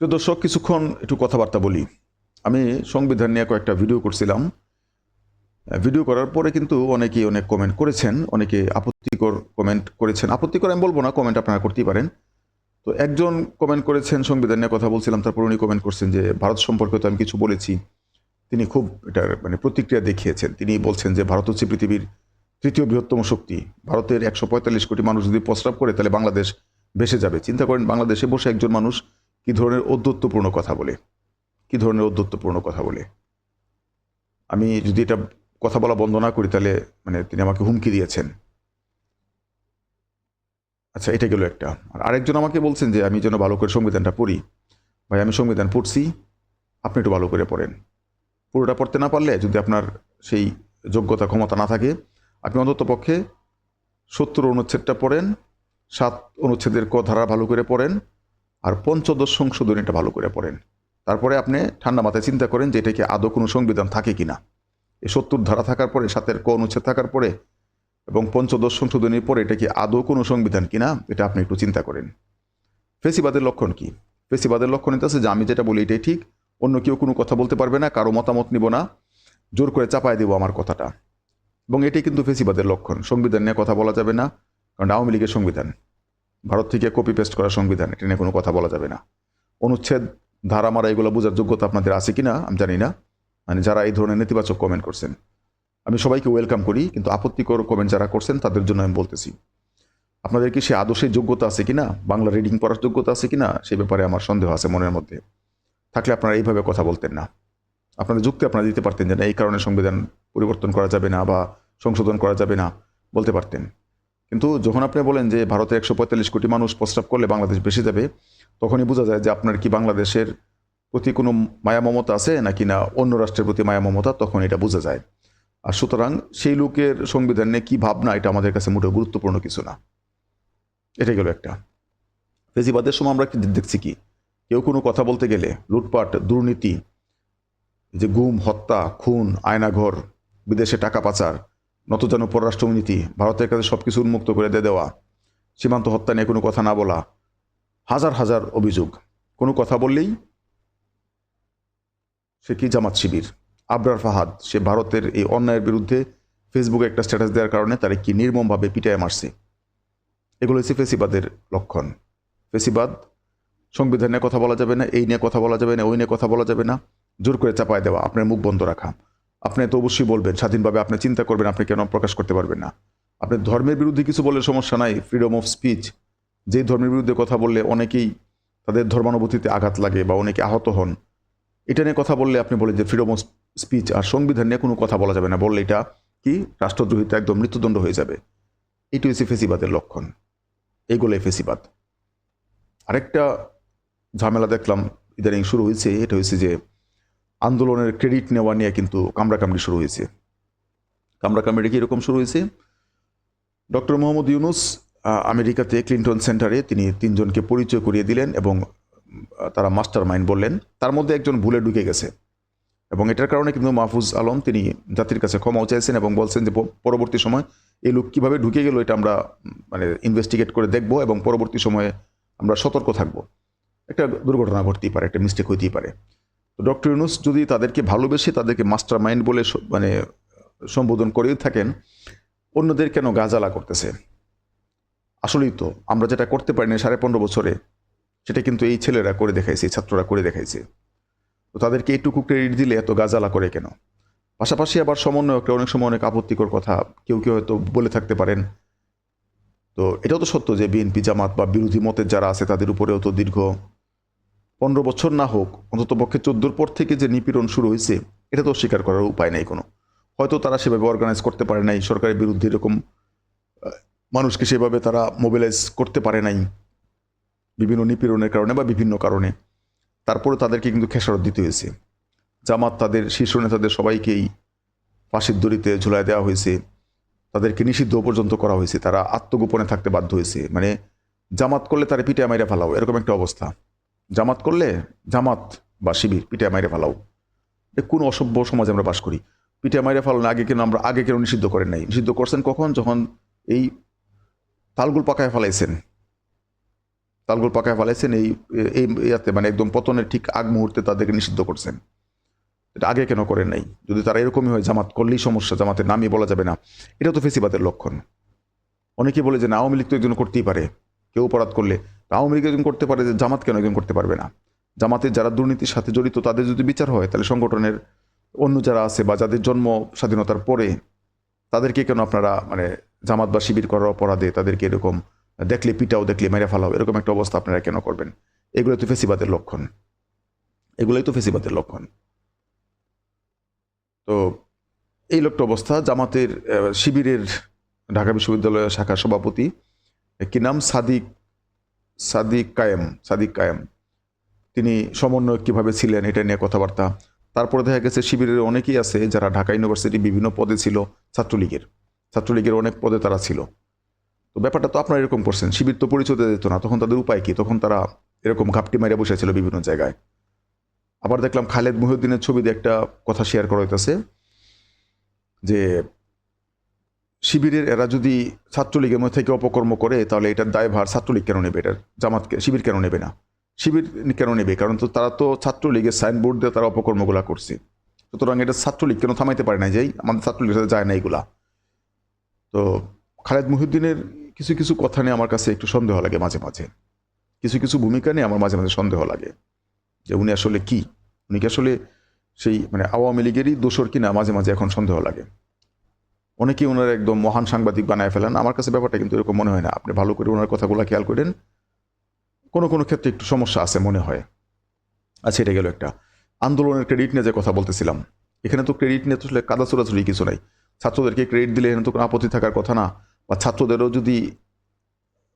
তো দর্শক, কিছুক্ষণ একটু কথাবার্তা বলি। আমি সংবিধান নিয়ে কয়েকটা ভিডিও করছিলাম। ভিডিও করার পরে কিন্তু অনেকেই অনেক কমেন্ট করেছেন, অনেকে আপত্তিকর কমেন্ট করেছেন। আপত্তিকর আমি বলব না কমেন্ট আপনারা করতেই পারেন। তো একজন কমেন্ট করেছেন, সংবিধান নিয়ে কথা বলছিলাম, তারপর উনি কমেন্ট করছেন যে, ভারত সম্পর্কে তো আমি কিছু বলেছি। তিনি খুব এটার মানে প্রতিক্রিয়া দেখিয়েছেন। তিনি বলছেন যে, ভারত হচ্ছে পৃথিবীর তৃতীয় বৃহত্তম শক্তি। ভারতের একশো পঁয়তাল্লিশ কোটি মানুষ যদি প্রস্রাব করে, তাহলে বাংলাদেশ ভেসে যাবে। চিন্তা করেন, বাংলাদেশে বসে একজন মানুষ কি ধরনের ঔদ্ধত্যপূর্ণ কথা বলে? কি ধরনের ঔদ্ধত্যপূর্ণ কথা বলে? আমি যদি এটা কথা বলা বন্ধ না করি, তাহলে মানে তিনি আমাকে হুমকি দিয়েছেন। আচ্ছা এটা গেল একটা। আর আরেকজন আমাকে বলছেন যে, আমি যেন ভালো করে সংবিধানটা পড়ি। ভাই, আমি সংবিধান পড়ছি, আপনি একটু ভালো করে পড়েন। পুরোটা পড়তে না পারলে, যদি আপনার সেই যোগ্যতা, ক্ষমতা না থাকে, আপনি অন্তত পক্ষে সত্তর অনুচ্ছেদটা পড়েন, সাত অনুচ্ছেদের ক ধারা ভালো করে পড়েন আর পঞ্চদশ সংশোধনী এটা ভালো করে পড়েন। তারপরে আপনি ঠান্ডা মাথায় চিন্তা করেন যে এটা কি আদৌ কোনো সংবিধান থাকে কি না এই সত্তর ধারা থাকার পরে, সাতের ক অনুচ্ছেদ থাকার পরে এবং পঞ্চদশ সংশোধনীর পরে এটা কি আদৌ কোনো সংবিধান কিনা, এটা আপনি একটু চিন্তা করেন। ফেসিবাদের লক্ষণ কি? ফেসিবাদের লক্ষণ এটা আছে যে আমি যেটা বলি এটাই ঠিক, অন্য কেউ কোনো কথা বলতে পারবে না, কারও মতামত নিব না, জোর করে চাপায় দেবো আমার কথাটা। এবং এটাই কিন্তু ফেসিবাদের লক্ষণ। সংবিধান নিয়ে কথা বলা যাবে না, কারণ আওয়ামী লীগের সংবিধান। ভারত থেকে কপি পেস্ট করা সংবিধান, এটা নিয়ে কোনো কথা বলা যাবে না। অনুচ্ছেদ, ধারা মারা এগুলো বোঝার যোগ্যতা আপনাদের আছে কি না আমি জানি না। মানে যারা এই ধরনের নেতিবাচক কমেন্ট করছেন, আমি সবাইকে ওয়েলকাম করি, কিন্তু আপত্তিকর কমেন্ট যারা করছেন, তাদের জন্য আমি বলতেছি, আপনাদের কি সে আদর্শের যোগ্যতা আছে কি না বাংলা রিডিং পড়ার যোগ্যতা আছে কি না সে ব্যাপারে আমার সন্দেহ আছে মনের মধ্যে। থাকলে আপনারা এইভাবে কথা বলতেন না। আপনাদের যুক্তি আপনারা দিতে পারতেন যে না এই কারণে সংবিধান পরিবর্তন করা যাবে না বা সংশোধন করা যাবে না, বলতে পারতেন। কিন্তু যখন আপনি বলেন যে ভারতে একশো পঁয়তাল্লিশ কোটি মানুষ প্রস্রাব করলে বাংলাদেশ বেশি যাবে, তখনই বোঝা যায় যে আপনার কি বাংলাদেশের প্রতি কোনো মায়া মমতা আছে নাকি না অন্য রাষ্ট্রের প্রতি মায়া মমতা, তখন এটা বোঝা যায়। আর সুতরাং সেই লোকের সংবিধান নিয়ে কী ভাবনা, এটা আমাদের কাছে মোটেও গুরুত্বপূর্ণ কিছু না। এটা গেল একটা। ফেজিবাদের সময় আমরা দেখছি কি? কেউ কোনো কথা বলতে গেলে লুটপাট, দুর্নীতি, যে গুম, হত্যা, খুন, আয়নাঘর, বিদেশে টাকা পাচার নতজানু পররাষ্ট্রনীতি, ভারতের কাছে সব কিছু উন্মুক্ত করে দিয়ে দেওয়া, সীমান্ত হত্যা নিয়ে কোনো কথা না বলা, হাজার হাজার অভিযোগ। কোনো কথা বললেই সে কি জামাত শিবির? আবরার ফাহাদ, সে ভারতের এই অন্যায়ের বিরুদ্ধে ফেসবুকে একটা স্ট্যাটাস দেওয়ার কারণে তারা কি নির্মমভাবে পিটায় মারছে? এগুলো হচ্ছে ফেসিবাদের লক্ষণ। ফেসিবাদ, সংবিধান নিয়ে কথা বলা যাবে না, এই নিয়ে কথা বলা যাবে না, ওই নিয়ে কথা বলা যাবে না। জোর করে চাপায় দেওয়া, আপনার মুখ বন্ধ রাখা। আপনি তো অবশ্যই বলবেন, স্বাধীনভাবে আপনি চিন্তা করবেন, আপনি কেন প্রকাশ করতে পারবেন না। আপনি ধর্মের বিরুদ্ধে কিছু বললে সমস্যা নাই ফ্রিডম অফ স্পিচ যেই ধর্মের বিরুদ্ধে কথা বললে অনেকেই তাদের ধর্মানুভূতিতে আঘাত লাগে বা অনেকে আহত হন। এটা নিয়ে কথা বললে আপনি বলেন যে ফ্রিডম অফ স্পিচ আর সংবিধান নিয়ে কোনো কথা বলা যাবে না। বললে এটা কি? রাষ্ট্রদ্রোহিতা একদম মৃত্যুদণ্ড হয়ে যাবে। এটি হচ্ছে ফেসিবাদের লক্ষণ। এইগুলোই ফেসিবাদ। আরেকটা ঝামেলা দেখলাম ইদানিং শুরু হয়েছে, এটা হয়েছে যে আন্দোলনের ক্রেডিট নেওয়া নিয়ে কিন্তু কামড়াকামড়ি শুরু হয়েছে। কামড়াকামড়ি কি এরকম শুরু হয়েছে? ডক্টর মোহাম্মদ ইউনুস আমেরিকাতে ক্লিন্টন সেন্টারে তিনি তিনজনকে পরিচয় করিয়ে দিলেন এবং তারা মাস্টার মাইন্ড বললেন। তার মধ্যে একজন ভুলে ঢুকে গেছে এবং এটার কারণে কিন্তু মাহফুজ আলম তিনি জাতির কাছে ক্ষমাও চাইছেন এবং বলছেন যে পরবর্তী সময় এই লোক কীভাবে ঢুকে গেল এটা আমরা মানে ইনভেস্টিগেট করে দেখব এবং পরবর্তী সময়ে আমরা সতর্ক থাকব। একটা দুর্ঘটনা ঘটতেই পারে, একটা মিস্টেক হইতেই পারে। তো ডক্টর ইউনুস যদি তাদেরকে ভালোবেসে তাদেরকে মাস্টার মাইন্ড বলে মানে সম্বোধন করেই থাকেন, অন্যদের কেন গাজালা করতেছে? আসলেই তো, আমরা যেটা করতে পারিনি সাড়ে পনেরো বছরে, সেটা কিন্তু এই ছেলেরা করে দেখাইছে ছাত্ররা করে দেখাইছে। তো তাদেরকে এইটুকু ক্রেডিট দিলে এত গাজালা করে কেন? পাশাপাশি আবার সমন্বয়করা অনেক সময় অনেক আপত্তিকর কথা, কেউ কেউ হয়তো বলে থাকতে পারেন। তো এটাও তো সত্য যে বিএনপি জামাত বা বিরোধী মতের যারা আছে, তাদের উপরেও তো দীর্ঘ পনেরো বছর না হোক, অন্তত পক্ষে চোদ্দোর পর থেকে যে নিপীড়ন শুরু হয়েছে, এটা তো স্বীকার করার উপায় নেই কোনো। হয়তো তারা সেভাবে অর্গানাইজ করতে পারে নাই, সরকারের বিরুদ্ধে এরকম মানুষকে সেভাবে তারা মোবিলাইজ করতে পারে নাই, বিভিন্ন নিপীড়নের কারণে বা বিভিন্ন কারণে। তারপরে তাদেরকে কিন্তু খেসারত দিতে হয়েছে। জামাত তাদের, শীর্ষ নেতাদের সবাইকেই ফাঁসির দড়িতে ঝুলায় দেওয়া হয়েছে। তাদেরকে নিষিদ্ধ পর্যন্ত করা হয়েছে। তারা আত্মগোপনে থাকতে বাধ্য হয়েছে। মানে জামাত করলে তারা পিঠে মাইরে ফেলাও, এরকম একটা অবস্থা। জামাত করলে জামাত বা শিবির পিঠে মাইরে ফেলাও। কোন অসভ্য সমাজে আমরা বাস করি? পিঠে মাইরে ফেলানো আগে কেন আমরা আগে কেন নিষিদ্ধ করেন নাই? নিষিদ্ধ করছেন কখন? যখন এই তালগুল পাকায় ফেলাইছেন। তালগুল পাকায় ফেলাইছেন এই এই ইয়াতে মানে একদম পতনের ঠিক আগ মুহূর্তে তাদেরকে নিষিদ্ধ করছেন। এটা আগে কেন করেন নাই? যদি তারা এরকমই হয়, জামাত করলেই সমস্যা, জামাতের নামই বলা যাবে না। এটা তো ফেসিবাদের লক্ষণ। অনেকে বলে যে না, আওয়ামী লীগ তো একজন করতেই পারে। কেউ অপরাধ করলে আওয়ামী লীগ একজন করতে পারে জামাত কেন একজন করতে পারবে না? জামাতের যারা দুর্নীতির সাথে জড়িত, তাদের যদি বিচার হয়, তাহলে সংগঠনের অন্য যারা আছে বা যাদের জন্ম স্বাধীনতার পরে, তাদেরকে কেন আপনারা মানে জামাত বা শিবির করার অপরাধে তাদেরকে এরকম দেখলে পিটাও, দেখলে মেরে ফেলাও, এরকম একটা অবস্থা আপনারা কেন করবেন? এগুলো তো ফেসিবাদের লক্ষণ। এগুলোই তো ফেসিবাদের লক্ষণ। তো এই লোকটা অবস্থা, জামাতের শিবিরের, ঢাকা বিশ্ববিদ্যালয়ের শাখা সভাপতি, কি নাম? সাদিক সাদিক কায়েম সাদিক কায়েম। তিনি সমন্বয়ক কীভাবে ছিলেন এটা নিয়ে কথাবার্তা। তারপরে দেখা গেছে শিবিরের অনেকেই আছে যারা ঢাকা ইউনিভার্সিটি বিভিন্ন পদে ছিল, ছাত্রলীগের। ছাত্রলীগের অনেক পদে তারা ছিল। তো ব্যাপারটা তো আপনারা এরকম করছেন। শিবির তো পরিচয় দিতে না, তখন তাদের উপায় কী? তখন তারা এরকম ঘাপটি মারে বসেছিল বিভিন্ন জায়গায়। আবার দেখলাম খালেদ মহিউদ্দিনের ছবিতে একটা কথা শেয়ার করা হইতেছে যে শিবিরের এরা যদি ছাত্রলীগের মধ্যে থেকে অপকর্ম করে, তাহলে এটার দায়ভার ছাত্রলীগ কেন নেবে? এটার জামাতকে, শিবির কেন নেবে না? শিবির কেন নেবে? কারণ তো তারা তো ছাত্রলীগের সাইনবোর্ড দিয়ে তারা অপকর্মগুলা করছে। সুতরাং এটা ছাত্রলীগ কেন থামাইতে পারে না যেই আমাদের ছাত্রলীগের সাথে যায় না এগুলা তো খালেদ মহিউদ্দিনের কিছু কিছু কথা নিয়ে আমার কাছে একটু সন্দেহ লাগে মাঝে মাঝে। কিছু কিছু ভূমিকা নিয়ে আমার মাঝে মাঝে সন্দেহ লাগে। যে উনি আসলে কি? উনি কি আসলে সেই মানে আওয়ামী লীগেরই দোষর কিনা মাঝে মাঝে এখন সন্দেহ লাগে। অনেকেই ওনার একদম মহান সাংবাদিক বানায় ফেলেন। আমার কাছে ব্যাপারটা কিন্তু এরকম মনে হয় না। আপনি ভালো করে ওনার কথাগুলো খেয়াল করেন। কোনো কোনো ক্ষেত্রে একটু সমস্যা আছে মনে হয়। আচ্ছা এটা গেল একটা। আন্দোলনের ক্রেডিট নিয়ে যে কথা বলতেছিলাম, এখানে তো ক্রেডিট নিয়ে তো আসলে কাদা চোরাচুরি কিছু নাই। ছাত্রদেরকে ক্রেডিট দিলে এখানে তো কোনো আপত্তি থাকার কথা না। বা ছাত্রদেরও যদি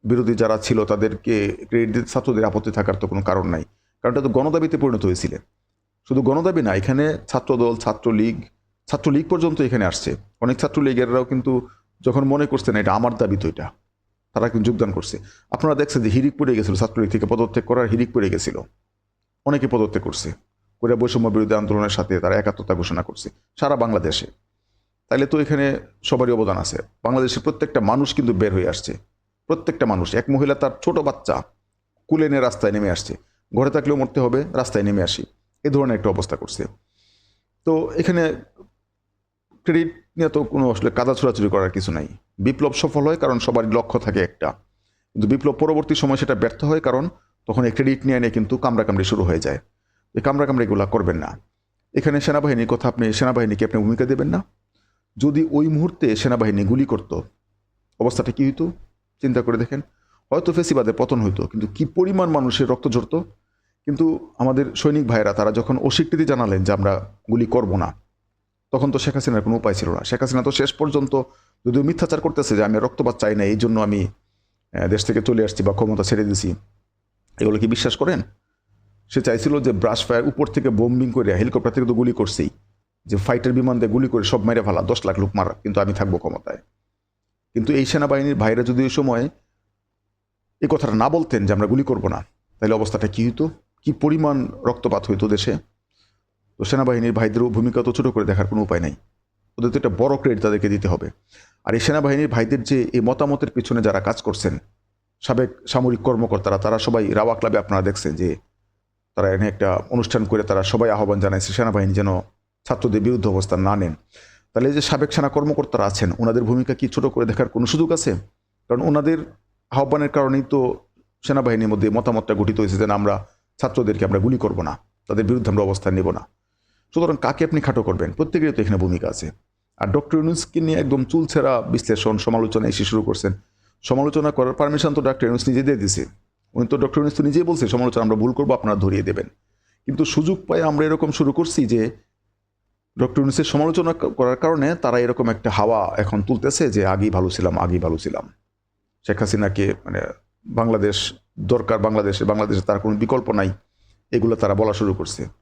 বিরোধী যারা ছিল তাদেরকে ক্রেডিট দিতে ছাত্রদের আপত্তি থাকার তো কোনো কারণ নাই। কারণ এটা তো গণদাবিতে পরিণত হয়েছিল। শুধু গণদাবি না, এখানে ছাত্রদল, ছাত্রলীগ ছাত্রলীগ পর্যন্ত এখানে আসছে। অনেক ছাত্রলীগেরাও কিন্তু যখন মনে করছেন এটা আমার দাবি তো এটা, তারা কিন্তু যোগদান করছে। আপনারা দেখছেন যে হিরিক পড়ে গেছিল ছাত্রলীগ থেকে, পদত্যাগ করার হিরিক পড়ে গেছিল। অনেকে পদত্যাগ করছে। করে বৈষম্য বিরোধী আন্দোলনের সাথে তারা একাত্মতা ঘোষণা করছে, সারা বাংলাদেশে। তাইলে তো এখানে সবারই অবদান আছে। বাংলাদেশের প্রত্যেকটা মানুষ কিন্তু বের হয়ে আসছে। প্রত্যেকটা মানুষ, এক মহিলা তার ছোট বাচ্চা কুলে নিয়ে রাস্তায় নেমে আসছে। ঘরে থাকলেও মরতে হবে, রাস্তায় নেমে আসি। এ ধরনের একটা অবস্থা করছে। তো এখানে ক্রেডিট নিয়ে তো কোনো আসলে কাদা ছোড়াছুরি করার কিছু নাই। বিপ্লব সফল হয় কারণ সবারই লক্ষ্য থাকে একটা। কিন্তু বিপ্লব পরবর্তী সময় সেটা ব্যর্থ হয় কারণ তখন এই ক্রেডিট নিয়ে নিয়ে কিন্তু কামড়াকামড়ি শুরু হয়ে যায়। এই কামড়াকামড়ি এগুলো করবেন না। এখানে সেনাবাহিনীর কথা আপনি, সেনাবাহিনীকে আপনি ভূমিকা দেবেন না। যদি ওই মুহূর্তে সেনাবাহিনী গুলি করত, অবস্থাটা কি হইতো? চিন্তা করে দেখেন। হয়তো ফেসিবাদের পতন হইতো, কিন্তু কি পরিমাণ মানুষের রক্ত ঝরতো? কিন্তু আমাদের সৈনিক ভাইয়েরা, তারা যখন অস্বীকৃতি জানালেন যে আমরা গুলি করব না তখন তো শেখ হাসিনার কোনো উপায় ছিল না। শেখ হাসিনা তো শেষ পর্যন্ত যদিও মিথ্যাচার করতেছে যে আমি রক্তপাত চাই না, এই জন্য আমি দেশ থেকে চলে আসছি বা ক্ষমতা ছেড়ে দিছি। এগুলো কি বিশ্বাস করেন? সে চাইছিল যে ব্রাশ ফায়ার উপর থেকে বোম্বিং করে হেলিকপ্টার থেকে তো গুলি করছেই। যে ফাইটার বিমান দিয়ে গুলি করে সব মেরে ফেলা, দশ লাখ লোক মারা, কিন্তু আমি থাকব ক্ষমতায়। কিন্তু এই সেনাবাহিনীর ভাইরা যদি ওই সময় এই কথাটা না বলতেন যে আমরা গুলি করব না, তাহলে অবস্থাটা কী হতো কী পরিমাণ রক্তপাত হইতো দেশে? তো সেনাবাহিনীর ভাইদেরও ভূমিকা তো ছোটো করে দেখার কোনো উপায় নাই। ওদের তো একটা বড় ক্রেডিট তাদেরকে দিতে হবে। আর এই সেনাবাহিনীর ভাইদের যে এই মতামতের পিছনে যারা কাজ করছেন সাবেক সামরিক কর্মকর্তারা তারা সবাই রাওয়া ক্লাবে আপনারা দেখছেন যে তারা এখানে একটা অনুষ্ঠান করে তারা সবাই আহ্বান জানাইছে সেনাবাহিনী যেন ছাত্রদের বিরুদ্ধে অবস্থান না নেন। তাহলে যে সাবেক সেনা কর্মকর্তারা আছেন ওনাদের ভূমিকা কি ছোট করে দেখার কোনো সুযোগ আছে? কারণ ওনাদের আহ্বানের কারণেই তো সেনাবাহিনীর মধ্যে মতামতটা গঠিত হয়েছে যে না, আমরা ছাত্রদেরকে আমরা গুলি করব না তাদের বিরুদ্ধে আমরা অবস্থান নেব না। সুতরাং কাকে আপনি খাটো করবেন? প্রত্যেকেরই তো এখানে ভূমিকা আছে। আর ডক্টর ইউনুসকে নিয়ে একদম চুলছেরা বিশ্লেষণ, সমালোচনা এসে শুরু করছেন। সমালোচনা করার পারমিশন তো ডক্টর ইউনুস নিজে দিয়ে দিছে। উনি তো ডক্টর ইউনুস তো নিজেই বলছে, সমালোচনা আমরা ভুল করব, আপনারা ধরিয়ে দেবেন। কিন্তু সুযোগ পাই আমরা এরকম শুরু করছি যে, ডক্টর ইউনুসের সমালোচনা করার কারণে তারা এরকম একটা হাওয়া এখন তুলতেছে যে, আগেই ভালো ছিলাম, আগেই ভালো ছিলাম। শেখ হাসিনাকে মানে বাংলাদেশ দরকার, বাংলাদেশে বাংলাদেশে তার কোনো বিকল্প নাই। এগুলো তারা বলা শুরু করছে।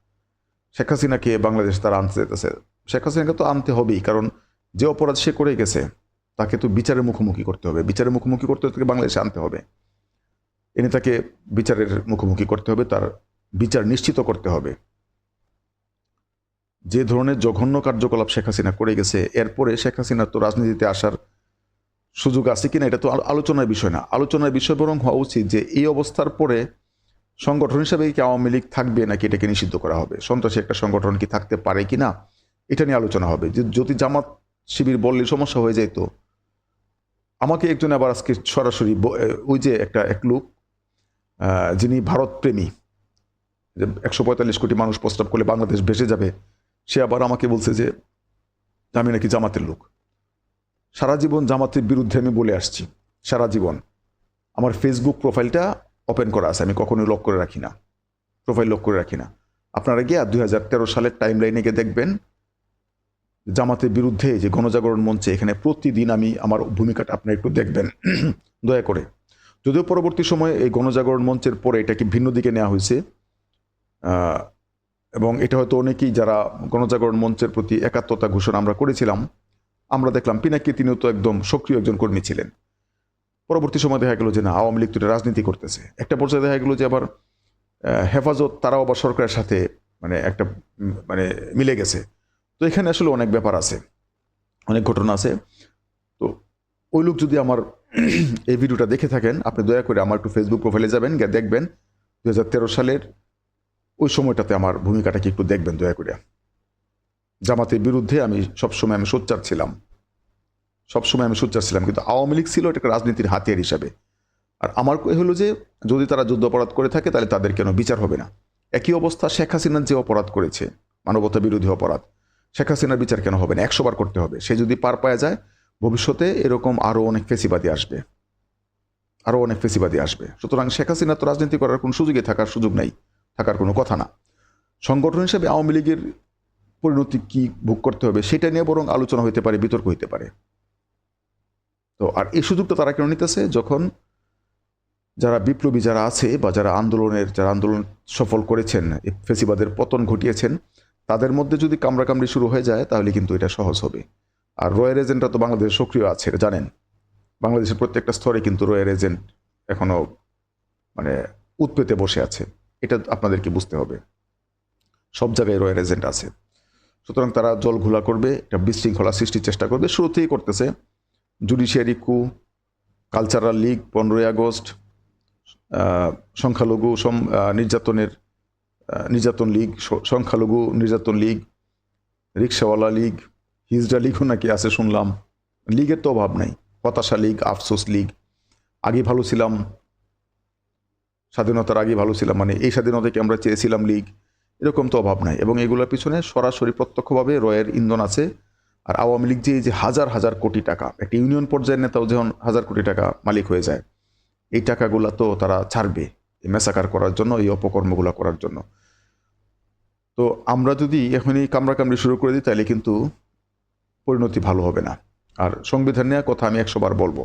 শেখ হাসিনাকে বাংলাদেশ তারা আনতে যেতেছে শেখ হাসিনাকে তো আনতে হবেই, কারণ যে অপরাধ সে করে গেছে, তাকে তো বিচারের মুখোমুখি করতে হবে। বিচারের মুখোমুখি করতে তাকে বাংলাদেশে আনতে হবে। এনে তাকে বিচারের মুখোমুখি করতে হবে, তার বিচার নিশ্চিত করতে হবে। যে ধরনের জঘন্য কার্যকলাপ শেখ হাসিনা করে গেছে, এরপরে শেখ হাসিনা তো রাজনীতিতে আসার সুযোগ আছে কিনা, এটা তো আলো- আলোচনার বিষয় না। আলোচনার বিষয় বরং হওয়া উচিত যে, এই অবস্থার পরে সংগঠন হিসাবে কি আওয়ামী লীগ থাকবে নাকি এটাকে নিষিদ্ধ করা হবে? সন্ত্রাসী একটা সংগঠন কি থাকতে পারে কি না এটা নিয়ে আলোচনা হবে। যে, যদি জামাত শিবির বললে সমস্যা হয়ে যেত। আমাকে একজন আবার আজকে সরাসরি ওই যে একটা, এক লোক যিনি ভারত প্রেমী, যে একশো পঁয়তাল্লিশ কোটি মানুষ প্রস্তাব করলে বাংলাদেশ ভেসে যাবে, সে আবার আমাকে বলছে যে, আমি নাকি জামাতের লোক। সারা জীবন জামাতের বিরুদ্ধে আমি বলে আসছি। সারা জীবন। আমার ফেসবুক প্রোফাইলটা ওপেন করা আছে, আমি কখনোই লক করে রাখি না। প্রোফাইল লক করে রাখি না। আপনারা গিয়ে দুই হাজার তেরো সালের টাইম লাইনে গিয়ে দেখবেন, জামাতের বিরুদ্ধে যে গণজাগরণ মঞ্চে এখানে প্রতিদিন আমি আমার ভূমিকাটা আপনি একটু দেখবেন। দয়া করে। যদিও পরবর্তী সময়ে এই গণজাগরণ মঞ্চের পরে এটাকে ভিন্ন দিকে নেওয়া হয়েছে এবং এটা হয়তো অনেকেই যারা গণজাগরণ মঞ্চের প্রতি একাত্মতা ঘোষণা আমরা করেছিলাম, আমরা দেখলাম পিনাকি তিনিও তো একদম সক্রিয় একজন কর্মী ছিলেন। পরবর্তী সময় দেখা গেল যে না, আওয়ামী লীগ তো রাজনীতি করতেছে। একটা পর্যায়ে দেখা গেল যে আবার হেফাজত তারাও আবার সরকারের সাথে মানে একটা মানে মিলে গেছে। তো এখানে আসলে অনেক ব্যাপার আছে, অনেক ঘটনা আছে। তো ওই লোক যদি আমার এই ভিডিওটা দেখে থাকেন, আপনি দয়া করে আমার একটু ফেসবুক প্রোফাইলে যাবেন, গিয়ে দেখবেন দু হাজার তেরো সালের ওই সময়টাতে আমার ভূমিকাটাকে একটু দেখবেন দয়া করে। জামাতের বিরুদ্ধে আমি সবসময় আমি সোচ্চার ছিলাম। সবসময় আমি সোচ্চার ছিলাম, কিন্তু আওয়ামী লীগ ছিল এটাকে রাজনীতির হাতিয়ার হিসাবে। আর আমার হলো যে, যদি তারা যুদ্ধ অপরাধ করে থাকে, তাহলে তাদের কেন বিচার হবে না? একই অবস্থা শেখ হাসিনার যে অপরাধ করেছে, মানবতা বিরোধী অপরাধ, শেখ হাসিনার বিচার কেন হবে না? একশো বার করতে হবে। সে যদি পার পাওয়া যায়, ভবিষ্যতে এরকম আরও অনেক ফেসিবাদী আসবে। আরও অনেক ফেসিবাদী আসবে। সুতরাং শেখ হাসিনা তো রাজনীতি করার কোনো সুযোগে থাকার সুযোগ নাই, থাকার কোনো কথা না। সংগঠন হিসেবে আওয়ামী লীগের পরিণতি কী ভোগ করতে হবে, সেটা নিয়ে বরং আলোচনা হইতে পারে, বিতর্ক হইতে পারে। তো আর এই সুযোগটা তারা কেন নিতেছে? যখন যারা বিপ্লবী যারা আছে বা যারা আন্দোলনের, যারা আন্দোলন সফল করেছেন ফেসিবাদের পতন ঘটিয়েছেন, তাদের মধ্যে যদি কামড়াকামড়ি শুরু হয়ে যায়, তাহলে কিন্তু এটা সহজ হবে। আর রয়্যাল এজেন্টরা তো বাংলাদেশে সক্রিয় আছে জানেন। বাংলাদেশের প্রত্যেকটা স্তরে কিন্তু রয়্যাল এজেন্ট এখনও মানে উৎপেতে বসে আছে। এটা আপনাদেরকে বুঝতে হবে। সব জায়গায় রয়্যাল এজেন্ট আছে। সুতরাং তারা জল ঘোলা করবে, একটা বিশৃঙ্খলা সৃষ্টির চেষ্টা করবে শুরুতেই করতেছে। জুডিশিয়ারি কু কালচারাল লীগ পনেরোই আগস্ট সংখ্যালঘু নির্যাতনের নির্যাতন লীগ সংখ্যালঘু নির্যাতন লীগ রিক্সাওয়ালা লীগ হিজড়া লীগও নাকি আছে শুনলাম। লীগের তো অভাব নাই। হতাশা লীগ আফসোস লীগ আগে ভালো ছিলাম। স্বাধীনতার আগে ভালো ছিলাম। মানে এই স্বাধীনতাকে আমরা চেয়েছিলাম লীগ এরকম তো অভাব নাই। এবং এগুলোর পিছনে সরাসরি প্রত্যক্ষভাবে রয়ের ইন্ধন আছে। আর আওয়ামী লীগ যে যে হাজার হাজার কোটি টাকা, একটা ইউনিয়ন পর্যায়ের নেতাও যখন হাজার কোটি টাকা মালিক হয়ে যায়, এই টাকাগুলো তো তারা ছাড়বে এই মেসাকার করার জন্য, এই অপকর্মগুলো করার জন্য। তো আমরা যদি এখনই কামড়াকামড়ি শুরু করে দিই, তাহলে কিন্তু পরিণতি ভালো হবে না। আর সংবিধান নেওয়ার কথা আমি একশোবার বলব।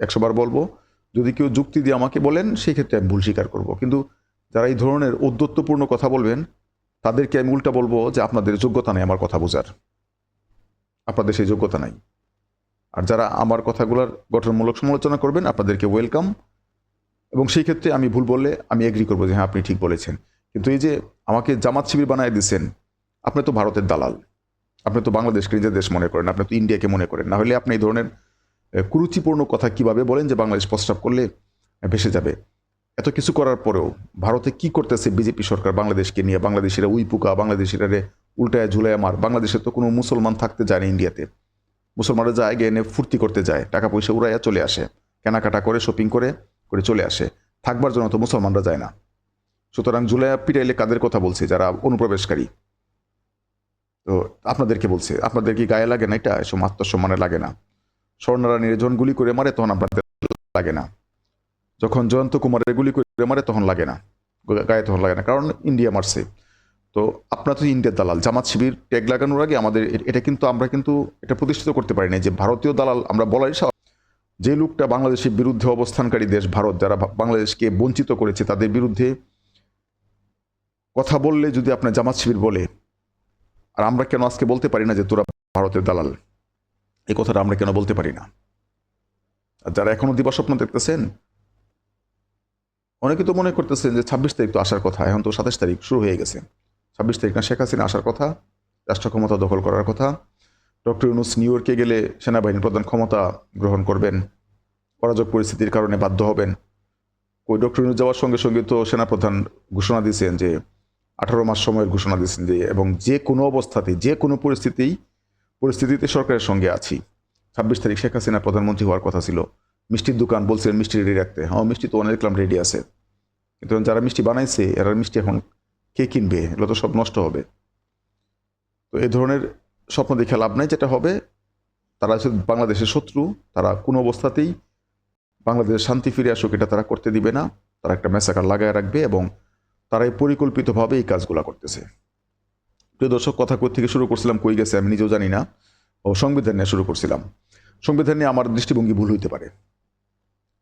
একশোবার বলব, যদি কেউ যুক্তি দিয়ে আমাকে বলেন সেই ক্ষেত্রে আমি ভুল স্বীকার করব। কিন্তু যারা এই ধরনের ঔদ্ধত্যপূর্ণ কথা বলবেন, তাদেরকে আমি উল্টা বলব যে আপনাদের যোগ্যতা নেই আমার কথা বোঝার। আপনাদের সেই যোগ্যতা নাই। আর যারা আমার কথাগুলোর গঠনমূলক সমালোচনা করবেন, আপনাদেরকে ওয়েলকাম এবং সেই ক্ষেত্রে আমি ভুল বললে আমি এগ্রি করব যে হ্যাঁ আপনি ঠিক বলেছেন। কিন্তু এই যে আমাকে জামাত শিবির বানায় দিচ্ছেন আপনি তো ভারতের দালাল। আপনি তো বাংলাদেশকে নিজের দেশ মনে করেন, আপনি তো ইন্ডিয়াকে মনে করেন। না হলে আপনি এই ধরনের কুরুচিপূর্ণ কথা কীভাবে বলেন যে বাংলাদেশ প্রস্তাব করলে ভেসে যাবে? এত কিছু করার পরেও ভারতে কি করতেছে বিজেপি সরকার বাংলাদেশকে নিয়ে? বাংলাদেশিরা উইপুকা বাংলাদেশিরা রে উল্টায় ঝুলায় মার। বাংলাদেশে তো কোনো মুসলমান থাকতে যায় না ইন্ডিয়াতে। মুসলমানরা যায় এনে ফুর্তি করতে যায়, টাকা পয়সা উড়াইয়া চলে আসে, কেনাকাটা করে শপিং করে করে চলে আসে। থাকবার জন্য তো মুসলমানরা যায় না। সুতরাং জুলাইয়া পিটাইলে কাদের কথা বলছে? যারা অনুপ্রবেশকারী। তো আপনাদেরকে বলছে, আপনাদের কি গায়ে লাগে না এটা? এসব আত্মসম্মানে লাগে না। স্বর্ণরানীর যখন গুলি করে মারে, তখন আপনাদের লাগে না। যখন জয়ন্ত কুমারের গুলি করে মারে, তখন লাগে না। গায়ে তখন লাগে না। কারণ ইন্ডিয়া মারছে। তো আপনার তো ইন্ডিয়ার দালাল, জামাত শিবির ট্যাগ লাগানোর আগে আমাদের এটা কিন্তু আমরা কিন্তু এটা প্রতিষ্ঠিত করতে পারি না যে ভারতীয় দালাল, আমরা বলাই। যে লোকটা বাংলাদেশের বিরুদ্ধে অবস্থানকারী দেশ ভারত, যারা বাংলাদেশকে বঞ্চিত করেছে তাদের বিরুদ্ধে কথা বললে যদি আপনার জামাত শিবির বলে, আর আমরা কেন আজকে বলতে পারি না যে তোরা ভারতের দালাল এই কথাটা আমরা কেন বলতে পারি না আর যারা এখনও দিবাস্বপ্ন দেখতেছেন, অনেকে তো মনে করতেছেন যে ছাব্বিশ তারিখ তো আসার কথা, এখন তো সাতাশ তারিখ, শুরু হয়ে গেছে ছাব্বিশ তারিখ না শেখ হাসিনা আসার কথা, রাষ্ট্র ক্ষমতা দখল করার কথা, ডক্টর ইউনুস নিউ ইয়র্কে গেলে সেনাবাহিনীর প্রধান ক্ষমতা গ্রহণ করবেন, অরাজক পরিস্থিতির কারণে বাধ্য হবেন। ওই ডক্টর ইউনুস যাওয়ার সঙ্গে সঙ্গে তো সেনাপ্রধান ঘোষণা দিয়েছেন যে আঠারো মাস সময়ের ঘোষণা দিয়েছেন যে, এবং যে কোনো অবস্থাতে যে কোনো পরিস্থিতিই পরিস্থিতিতে সরকারের সঙ্গে আছি। ছাব্বিশ তারিখ শেখ হাসিনা প্রধানমন্ত্রী হওয়ার কথা ছিল। মিষ্টির দোকান বলছিলেন মিষ্টি রেডি রাখতে। হ্যাঁ মিষ্টি তো অনেক রেডি আছে। কিন্তু যারা মিষ্টি বানাইছে, এরা মিষ্টি এখন কে কিনবে? এগুলো তো সব নষ্ট হবে। তো এই ধরনের স্বপ্ন দেখে লাভ নাই, যেটা হবে, তারা হচ্ছে বাংলাদেশের শত্রু, তারা কোনো অবস্থাতেই বাংলাদেশের শান্তি ফিরে আসুক, এটা তারা করতে দিবে না। তারা একটা মেসাকার লাগায় রাখবে এবং তারাই পরিকল্পিতভাবে এই কাজগুলো করতেছে। প্রিয় দর্শক, কথা কই থেকে শুরু করছিলাম, কই গেছে আমি নিজেও জানি না। ও সংবিধান নিয়ে শুরু করছিলাম। সংবিধান নিয়ে আমার দৃষ্টিভঙ্গি ভুল হইতে পারে।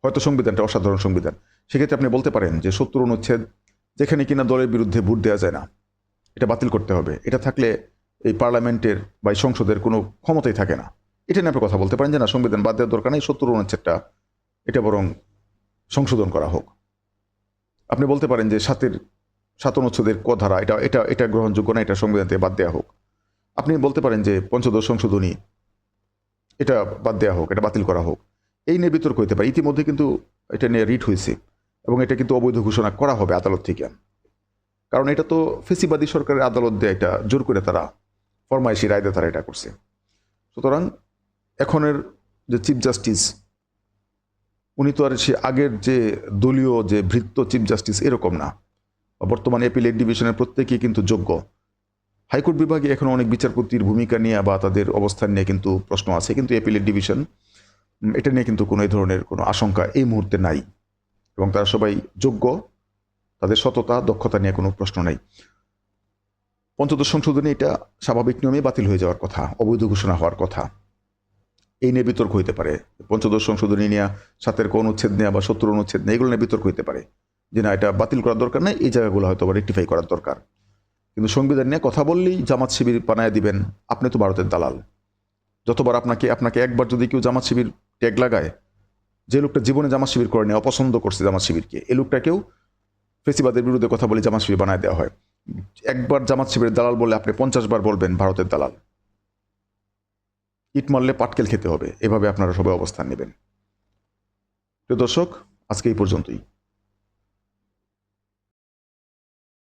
হয়তো সংবিধানটা অসাধারণ সংবিধান। সেক্ষেত্রে আপনি বলতে পারেন যে সত্তর অনুচ্ছেদ যেখানে কিনা দলের বিরুদ্ধে ভোট দেওয়া যায় না। এটা বাতিল করতে হবে। এটা থাকলে এই পার্লামেন্টের বা এই সংসদের কোনো ক্ষমতাই থাকে না। এটা নিয়ে আপনি কথা বলতে পারেন যে না, সংবিধান বাদ দেওয়ার দরকার নেই, সত্তর অনুচ্ছেদটা এটা বরং সংশোধন করা হোক। আপনি বলতে পারেন যে সাতের সাত অনুচ্ছেদের ক ধারা এটা এটা এটা গ্রহণযোগ্য না, এটা সংবিধান থেকে বাদ দেওয়া হোক। আপনি বলতে পারেন যে পঞ্চদশ সংশোধনী, এটা বাদ দেওয়া হোক, এটা বাতিল করা হোক। এই নিয়ে বিতর্ক হইতে পারে। ইতিমধ্যে কিন্তু এটা নিয়ে রিট হয়েছে এবং এটা কিন্তু অবৈধ ঘোষণা করা হবে আদালত থেকে। কারণ এটা তো ফেসিবাদী সরকারের আদালত দিয়ে এটা জোর করে তারা ফরমাইশি রায় দিয়ে তারা এটা করছে। সুতরাং এখনের যে চিফ জাস্টিস উনি তো আর সে আগের যে দলীয় যে ভৃত্য চিফ জাস্টিস এরকম না। বর্তমানে এপিলেট ডিভিশনের প্রত্যেকেই কিন্তু যোগ্য। হাইকোর্ট বিভাগে এখন অনেক বিচারপতির ভূমিকা নিয়ে বা তাদের অবস্থান নিয়ে কিন্তু প্রশ্ন আছে। কিন্তু এপিলেট ডিভিশন এটা নিয়ে কিন্তু কোনো ধরনের কোনো আশঙ্কা এই মুহূর্তে নাই। এবং তারা সবাই যোগ্য, তাদের সততা, দক্ষতা নিয়ে কোনো প্রশ্ন নাই। পঞ্চদশ সংশোধনী এটা স্বাভাবিক নিয়মে বাতিল হয়ে যাওয়ার কথা, অবৈধ ঘোষণা হওয়ার কথা। এই নিয়ে বিতর্ক হইতে পারে। পঞ্চদশ সংশোধনী নিয়ে সাতের কোন অনুচ্ছেদ নেওয়া বা সত্তর অনুচ্ছেদ নেই, এগুলো নিয়ে বিতর্ক হইতে পারে। যে না, এটা বাতিল করার দরকার নেই, এই জায়গাগুলো হয়তো আবার রেক্টিফাই করার দরকার। কিন্তু সংবিধান নিয়ে কথা বললেই জামাত শিবির বানায় দিবেন, আপনি তো ভারতের দালাল। যতবার আপনাকে আপনাকে একবার যদি কেউ জামাত শিবির ট্যাগ লাগায় যে লোকটা জীবনে জামা শিবির করেনি, অপছন্দ করছে জামা শিবিরকে। এই লোকটাকেও ফেসিবাদের বিরুদ্ধে কথা বলে জামাত শিবির বানায় দেওয়া হয়। একবার জামাত শিবিরের দালাল বলে আপনি পঞ্চাশ বার বলবেন ভারতের দালাল। ইট মারলে পাটকেল খেতে হবে। এভাবে আপনারা সবাই অবস্থান নেবেন। প্রিয় দর্শক, আজকে এই পর্যন্তই।